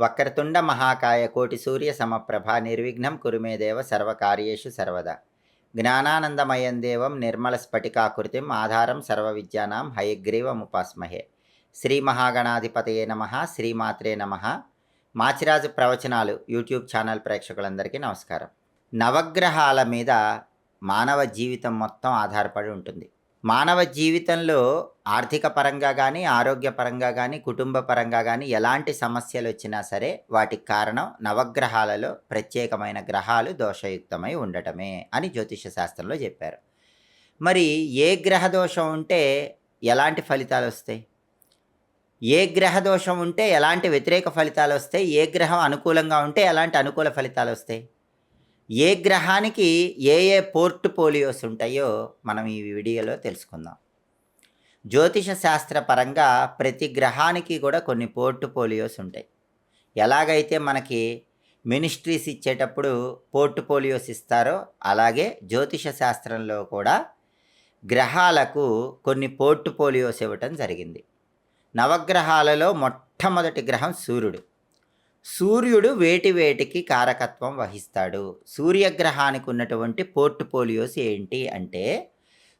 వక్రతుండ మహాకాయ కోటి సూర్య సమప్రభ నిర్విఘ్నం కురుమే దేవ సర్వకార్యేషు సర్వదా. జ్ఞానానందమయం దేవం నిర్మల స్ఫటికాకృతిం ఆధారం సర్వ విద్యానాం హయగ్రీవముపాస్మహే. శ్రీ మహాగణాధిపతయే నమ శ్రీమాత్రే నమ. మాచిరాజు ప్రవచనాలు యూట్యూబ్ ఛానల్ ప్రేక్షకులందరికీ నమస్కారం. నవగ్రహాల మీద మానవ జీవితం మొత్తం ఆధారపడి ఉంటుంది. మానవ జీవితంలో ఆర్థిక పరంగా కానీ ఆరోగ్యపరంగా కానీ కుటుంబ పరంగా కానీ ఎలాంటి సమస్యలు వచ్చినా సరే వాటికి కారణం నవగ్రహాలలో ప్రత్యేకమైన గ్రహాలు దోషయుక్తమై ఉండటమే అని జ్యోతిష శాస్త్రంలో చెప్పారు. మరి ఏ గ్రహ దోషం ఉంటే ఎలాంటి ఫలితాలు వస్తాయి ఏ గ్రహ దోషం ఉంటే ఎలాంటి వ్యతిరేక ఫలితాలు వస్తాయి ఏ గ్రహం అనుకూలంగా ఉంటే ఎలాంటి అనుకూల ఫలితాలు వస్తాయి ఏ గ్రహానికి ఏ ఏ పోర్ట్ఫోలియోస్ ఉంటాయో మనం ఈ వీడియోలో తెలుసుకుందాం. జ్యోతిష శాస్త్ర పరంగా ప్రతి గ్రహానికి కూడా కొన్ని పోర్ట్ పోలియోస్ ఉంటాయి. ఎలాగైతే మనకి మినిస్ట్రీస్ ఇచ్చేటప్పుడు పోర్ట్ఫోలియోస్ ఇస్తారో అలాగే జ్యోతిష శాస్త్రంలో కూడా గ్రహాలకు కొన్ని పోర్ట్ పోలియోస్ ఇవ్వటం జరిగింది. నవగ్రహాలలో మొట్టమొదటి గ్రహం సూర్యుడు. సూర్యుడు వేటి వేటికి కారకత్వం వహిస్తాడు. సూర్యగ్రహానికి ఉన్నటువంటి పోర్ట్ఫోలియోస్ ఏంటి అంటే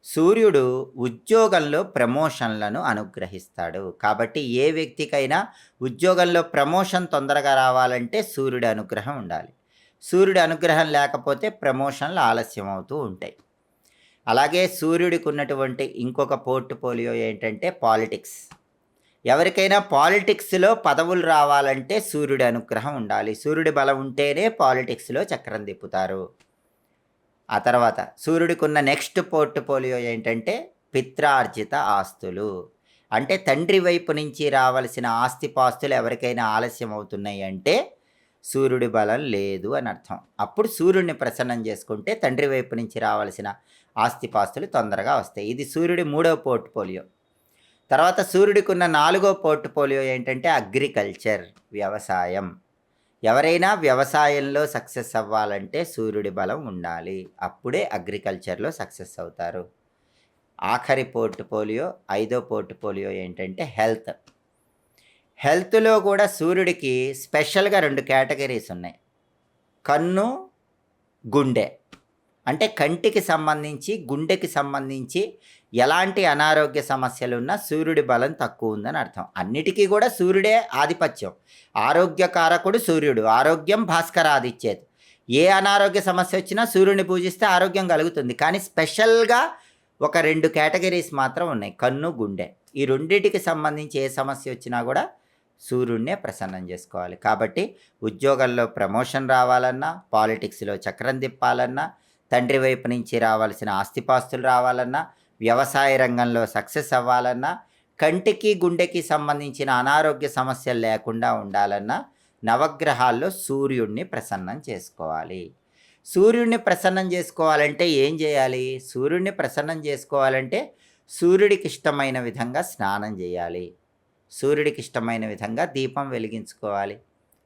సూర్యుడు ఉద్యోగంలో ప్రమోషన్లను అనుగ్రహిస్తాడు. కాబట్టి ఏ వ్యక్తికైనా ఉద్యోగంలో ప్రమోషన్ తొందరగా రావాలంటే సూర్యుడి అనుగ్రహం ఉండాలి. సూర్యుడి అనుగ్రహం లేకపోతే ప్రమోషన్లు ఆలస్యం అవుతూ ఉంటాయి. అలాగే సూర్యుడికి ఉన్నటువంటి ఇంకొక పోర్ట్ఫోలియో ఏంటంటే పాలిటిక్స్. ఎవరికైనా పాలిటిక్స్లో పదవులు రావాలంటే సూర్యుడి అనుగ్రహం ఉండాలి. సూర్యుడి బలం ఉంటేనే పాలిటిక్స్లో చక్రం తిప్పుతారు. ఆ తర్వాత సూర్యుడికి ఉన్న నెక్స్ట్ పోర్ట్ఫోలియో ఏంటంటే పిత్రార్జిత ఆస్తులు. అంటే తండ్రి వైపు నుంచి రావాల్సిన ఆస్తిపాస్తులు ఎవరికైనా ఆలస్యం అవుతున్నాయి అంటే సూర్యుడి బలం లేదు అని అర్థం. అప్పుడు సూర్యుడిని ప్రసన్నం చేసుకుంటే తండ్రి వైపు నుంచి రావాల్సిన ఆస్తిపాస్తులు తొందరగా వస్తాయి. ఇది సూర్యుడి మూడవ పోర్ట్ఫోలియో. తర్వాత సూర్యుడికి ఉన్న నాలుగో పోర్ట్ఫోలియో ఏంటంటే అగ్రికల్చర్ వ్యవసాయం. ఎవరైనా వ్యవసాయంలో సక్సెస్ అవ్వాలంటే సూర్యుడి బలం ఉండాలి. అప్పుడే అగ్రికల్చర్లో సక్సెస్ అవుతారు. ఆఖరి పోర్ట్ఫోలియో ఐదో పోర్ట్ఫోలియో ఏంటంటే హెల్త్. హెల్త్లో కూడా సూర్యుడికి స్పెషల్గా రెండు కేటగిరీస్ ఉన్నాయి. కన్ను గుండె. అంటే కంటికి సంబంధించి గుండెకి సంబంధించి ఎలాంటి అనారోగ్య సమస్యలు ఉన్నా సూర్యుడి బలం తక్కువ ఉందని అర్థం. అన్నిటికీ కూడా సూర్యుడే ఆధిపత్యం. ఆరోగ్యకారకుడు సూర్యుడు ఆరోగ్యం భాస్కరాదిచ్చేది ఏ అనారోగ్య సమస్య వచ్చినా సూర్యుడిని పూజిస్తే ఆరోగ్యం కలుగుతుంది. కానీ స్పెషల్గా ఒక రెండు కేటగిరీస్ మాత్రం ఉన్నాయి. కన్ను గుండె. ఈ రెండింటికి సంబంధించి ఏ సమస్య వచ్చినా కూడా సూర్యుడినే ప్రసన్నం చేసుకోవాలి. కాబట్టి ఉద్యోగంలో ప్రమోషన్ రావాలన్నా పాలిటిక్స్లో చక్రం తిప్పాలన్నా తండ్రి వైపు నుంచి రావాల్సిన ఆస్తిపాస్తులు రావాలన్నా వ్యవసాయ రంగంలో సక్సెస్ అవ్వాలన్నా కంటికి గుండెకి సంబంధించిన అనారోగ్య సమస్యలు లేకుండా ఉండాలన్నా నవగ్రహాల్లో సూర్యుడిని ప్రసన్నం చేసుకోవాలి. సూర్యుడిని ప్రసన్నం చేసుకోవాలంటే ఏం చేయాలి? సూర్యుడిని ప్రసన్నం చేసుకోవాలంటే సూర్యుడికి ఇష్టమైన విధంగా స్నానం చేయాలి. సూర్యుడికి ఇష్టమైన విధంగా దీపం వెలిగించుకోవాలి.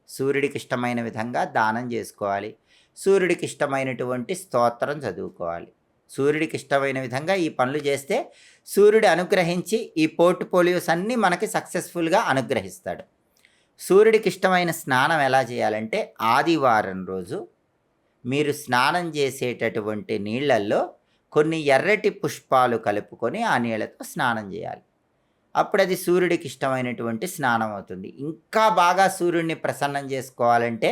సూర్యుడికి ఇష్టమైన విధంగా దానం చేసుకోవాలి. సూర్యుడికి ఇష్టమైనటువంటి స్తోత్రం చదువుకోవాలి. సూర్యుడికి ఇష్టమైన విధంగా ఈ పనులు చేస్తే సూర్యుడు అనుగ్రహించి ఈ పోర్ట్ఫోలియోస్ అన్నీ మనకి సక్సెస్ఫుల్గా అనుగ్రహిస్తాడు. సూర్యుడికి ఇష్టమైన స్నానం ఎలా చేయాలంటే ఆదివారం రోజు మీరు స్నానం చేసేటటువంటి నీళ్ళల్లో కొన్ని ఎర్రటి పుష్పాలు కలుపుకొని ఆ నీళ్ళతో స్నానం చేయాలి. అప్పుడు అది సూర్యుడికి ఇష్టమైనటువంటి స్నానం అవుతుంది. ఇంకా బాగా సూర్యుడిని ప్రసన్నం చేసుకోవాలంటే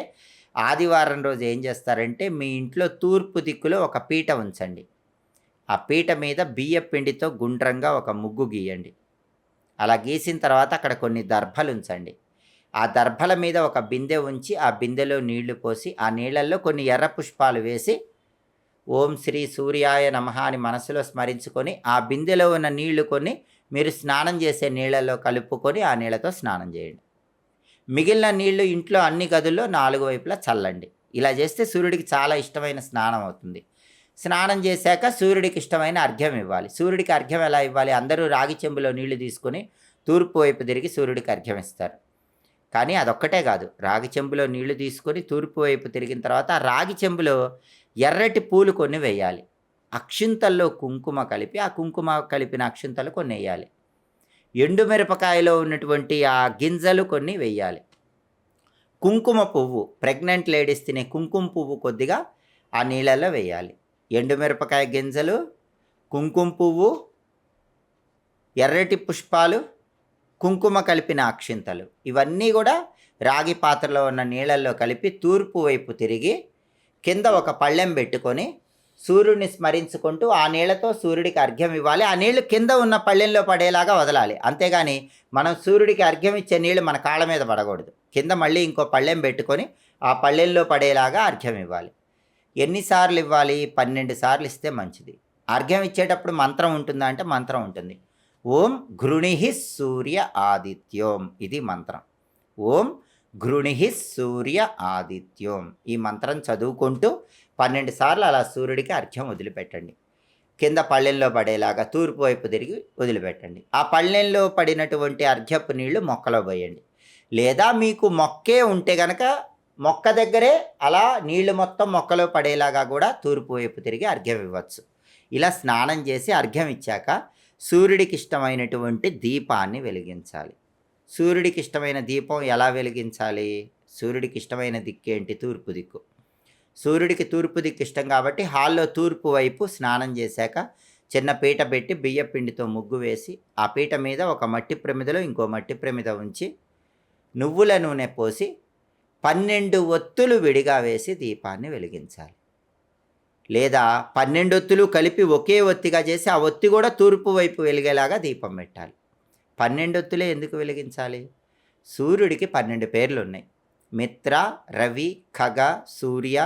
ఆదివారం రోజు ఏం చేస్తారంటే మీ ఇంట్లో తూర్పు దిక్కులో ఒక పీట ఉంచండి. ఆ పీట మీద బియ్య పిండితో గుండ్రంగా ఒక ముగ్గు గీయండి. అలా గీసిన తర్వాత అక్కడ కొన్ని దర్భలు ఉంచండి. ఆ దర్భల మీద ఒక బిందె ఉంచి ఆ బిందెలో నీళ్ళు పోసి ఆ నీళ్ళల్లో కొన్ని ఎర్ర పుష్పాలు వేసి ఓం శ్రీ సూర్యాయ నమ అని మనసులో స్మరించుకొని ఆ బిందెలో ఉన్న నీళ్ళు కొన్ని మీరు స్నానం చేసే నీళ్ళలో కలుపుకొని ఆ నీళ్ళతో స్నానం చేయండి. మిగిలిన నీళ్ళు ఇంట్లో అన్ని గదుల్లో నాలుగు వైపులా చల్లండి. ఇలా చేస్తే సూర్యుడికి చాలా ఇష్టమైన స్నానం అవుతుంది. స్నానం చేశాక సూర్యుడికి ఇష్టమైన అర్ఘ్యం ఇవ్వాలి. సూర్యుడికి అర్ఘ్యం ఎలా ఇవ్వాలి? అందరూ రాగి చెంబులో నీళ్ళు తీసుకొని తూర్పు వైపు తిరిగి సూర్యుడికి అర్ఘ్యం ఇస్తారు. కానీ అదొక్కటే కాదు. రాగి చెంబులో నీళ్ళు తీసుకొని తూర్పు వైపు తిరిగిన తర్వాత ఆ రాగి చెంబులో ఎర్రటి పూలు కొన్ని వేయాలి. అక్షింతల్లో కుంకుమ కలిపి ఆ కుంకుమ కలిపిన అక్షింతలు కొన్ని వేయాలి. ఎండుమిరపకాయలో ఉన్నటువంటి ఆ గింజలు కొన్ని వేయాలి. కుంకుమ పువ్వు ప్రెగ్నెంట్ లేడీస్ తినే కుంకుమ పువ్వు కొద్దిగా ఆ నీళ్ళల్లో వేయాలి. ఎండుమిరపకాయ గింజలు కుంకుమ పువ్వు ఎర్రటి పుష్పాలు కుంకుమ కలిపిన అక్షింతలు. ఇవన్నీ కూడా రాగి పాత్రలో ఉన్న నీళ్ళల్లో కలిపి తూర్పు వైపు తిరిగి కింద ఒక పళ్ళెం పెట్టుకొని సూర్యుడిని స్మరించుకుంటూ ఆ నీళ్ళతో సూర్యుడికి అర్ఘ్యం ఇవ్వాలి. ఆ నీళ్ళు కింద ఉన్న పళ్ళెంలో పడేలాగా వదలాలి. అంతేగాని మనం సూర్యుడికి అర్ఘ్యం ఇచ్చే నీళ్ళు మన కాళ్ళ మీద పడకూడదు. కింద మళ్ళీ ఇంకో పళ్ళెం పెట్టుకొని ఆ పళ్ళెంలో పడేలాగా అర్ఘ్యం ఇవ్వాలి. ఎన్నిసార్లు ఇవ్వాలి? పన్నెండు సార్లు ఇస్తే మంచిది. అర్ఘ్యం ఇచ్చేటప్పుడు మంత్రం ఉంటుందా అంటే మంత్రం ఉంటుంది. ఓం ఘృణి సూర్య ఆదిత్యోం ఇది మంత్రం. ఓం గృణిహి సూర్య ఆదిత్యం. ఈ మంత్రం చదువుకుంటూ పన్నెండు సార్లు అలా సూర్యుడికి అర్ఘ్యం వదిలిపెట్టండి. కింద పళ్ళెంలో పడేలాగా తూర్పు వైపు తిరిగి వదిలిపెట్టండి. ఆ పళ్ళెంలో పడినటువంటి అర్ఘ్యపు నీళ్ళు మొక్కలో పోయండి. లేదా మీకు మొక్కే ఉంటే గనక మొక్క దగ్గరే అలా నీళ్ళు మొత్తం మొక్కలో పడేలాగా కూడా తూర్పు వైపు తిరిగి అర్ఘ్యం ఇవ్వచ్చు. ఇలా స్నానం చేసి అర్ఘ్యం ఇచ్చాక సూర్యుడికి ఇష్టమైనటువంటి దీపాన్ని వెలిగించాలి. సూర్యుడికి ఇష్టమైన దీపం ఎలా వెలిగించాలి? సూర్యుడికి ఇష్టమైన దిక్కేంటి? తూర్పు దిక్కు. సూర్యుడికి తూర్పు దిక్కు ఇష్టం కాబట్టి హాల్లో తూర్పు వైపు స్నానం చేశాక చిన్న పీట పెట్టి బియ్య పిండితో ముగ్గు వేసి ఆ పీట మీద ఒక మట్టి ప్రమిదలో ఇంకో మట్టి ప్రమిద ఉంచి నువ్వుల నూనె పోసి పన్నెండు ఒత్తులు విడిగా వేసి దీపాన్ని వెలిగించాలి. లేదా పన్నెండు ఒత్తులు కలిపి ఒకే ఒత్తిగా చేసి ఆ ఒత్తి కూడా తూర్పు వైపు వెలిగేలాగా దీపం పెట్టాలి. పన్నెండొత్తులే ఎందుకు వెలిగించాలి? సూర్యుడికి పన్నెండు పేర్లు ఉన్నాయి మిత్ర రవి ఖగ సూర్య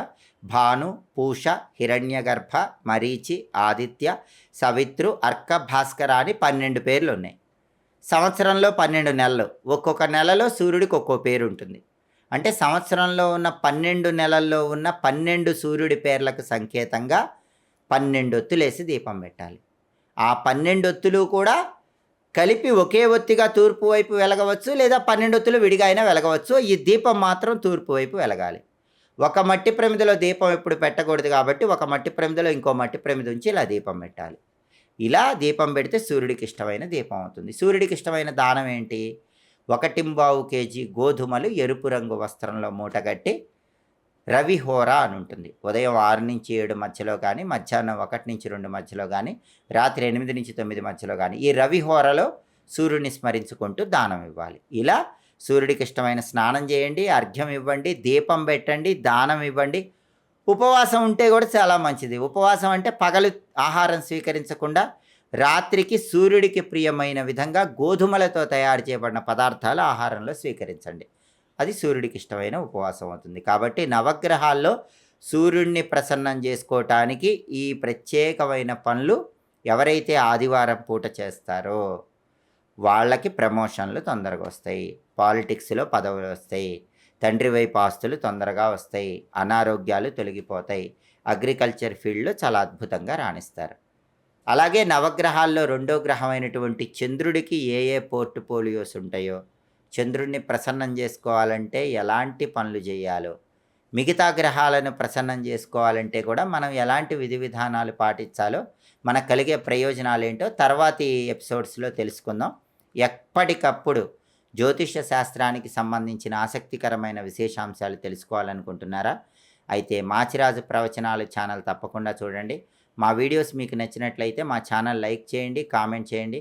భాను పూష హిరణ్యగర్భ మరీచి ఆదిత్య సవిత్రు అర్క భాస్కర అని పన్నెండు పేర్లు ఉన్నాయి సంవత్సరంలో పన్నెండు నెలలు. ఒక్కొక్క నెలలో సూర్యుడికి ఒక్కో పేరు ఉంటుంది అంటే సంవత్సరంలో ఉన్న పన్నెండు నెలల్లో ఉన్న పన్నెండు సూర్యుడి పేర్లకు సంకేతంగా పన్నెండు ఒత్తులేసి దీపం పెట్టాలి. ఆ పన్నెండు ఒత్తులు కూడా కలిపి ఒకే ఒత్తిగా తూర్పు వైపు వెలగవచ్చు లేదా పన్నెండొత్తులు విడిగా అయినా వెలగవచ్చు. ఈ దీపం మాత్రం తూర్పు వైపు వెలగాలి. ఒక మట్టి ప్రమిదలో దీపం ఎప్పుడు పెట్టకూడదు కాబట్టి ఒక మట్టి ప్రమిదలో ఇంకో మట్టి ప్రమిద ఉంచి ఇలా దీపం పెట్టాలి. ఇలా దీపం పెడితే సూర్యుడికి ఇష్టమైన దీపం అవుతుంది. సూర్యుడికి ఇష్టమైన దానం ఏంటి? ఒకటింబావు కేజీ గోధుమలు ఎరుపు రంగు వస్త్రంలో మూటగట్టి రవిహోర అని ఉంటుంది. ఉదయం ఆరు నుంచి ఏడు మధ్యలో కానీ మధ్యాహ్నం ఒకటి నుంచి రెండు మధ్యలో కానీ రాత్రి ఎనిమిది నుంచి తొమ్మిది మధ్యలో కానీ ఈ రవిహోరలో సూర్యుడిని స్మరించుకుంటూ దానం ఇవ్వాలి. ఇలా సూర్యుడికి ఇష్టమైన స్నానం చేయండి అర్ఘ్యం ఇవ్వండి దీపం పెట్టండి దానం ఇవ్వండి. ఉపవాసం ఉంటే కూడా చాలా మంచిది. ఉపవాసం అంటే పగలు ఆహారం స్వీకరించకుండా రాత్రికి సూర్యుడికి ప్రియమైన విధంగా గోధుమలతో తయారు చేయబడిన పదార్థాలు ఆహారంలో స్వీకరించండి. అది సూర్యుడికి ఇష్టమైన ఉపవాసం అవుతుంది. కాబట్టి నవగ్రహాల్లో సూర్యుడిని ప్రసన్నం చేసుకోవటానికి ఈ ప్రత్యేకమైన పనులు ఎవరైతే ఆదివారం పూట చేస్తారో వాళ్ళకి ప్రమోషన్లు తొందరగా వస్తాయి. పాలిటిక్స్లో పదవులు వస్తాయి. తండ్రి వైపు ఆస్తులు తొందరగా వస్తాయి. అనారోగ్యాలు తొలగిపోతాయి. అగ్రికల్చర్ ఫీల్డ్లో చాలా అద్భుతంగా రాణిస్తారు. అలాగే నవగ్రహాల్లో రెండో గ్రహమైనటువంటి చంద్రుడికి ఏ ఏ పోర్ట్ ఫోలియోస్ ఉంటాయో చంద్రుణ్ణి ప్రసన్నం చేసుకోవాలంటే ఎలాంటి పనులు చేయాలో మిగతా గ్రహాలను ప్రసన్నం చేసుకోవాలంటే కూడా మనం ఎలాంటి విధి విధానాలు పాటించాలో మనకు కలిగే ప్రయోజనాలు ఏంటో తర్వాతి ఎపిసోడ్స్లో తెలుసుకుందాం. ఎప్పటికప్పుడు జ్యోతిష శాస్త్రానికి సంబంధించిన ఆసక్తికరమైన విశేషాంశాలు తెలుసుకోవాలనుకుంటున్నారా? అయితే మాచిరాజు ప్రవచనాలు ఛానల్ తప్పకుండా చూడండి. మా వీడియోస్ మీకు నచ్చినట్లయితే మా ఛానల్ లైక్ చేయండి కామెంట్ చేయండి.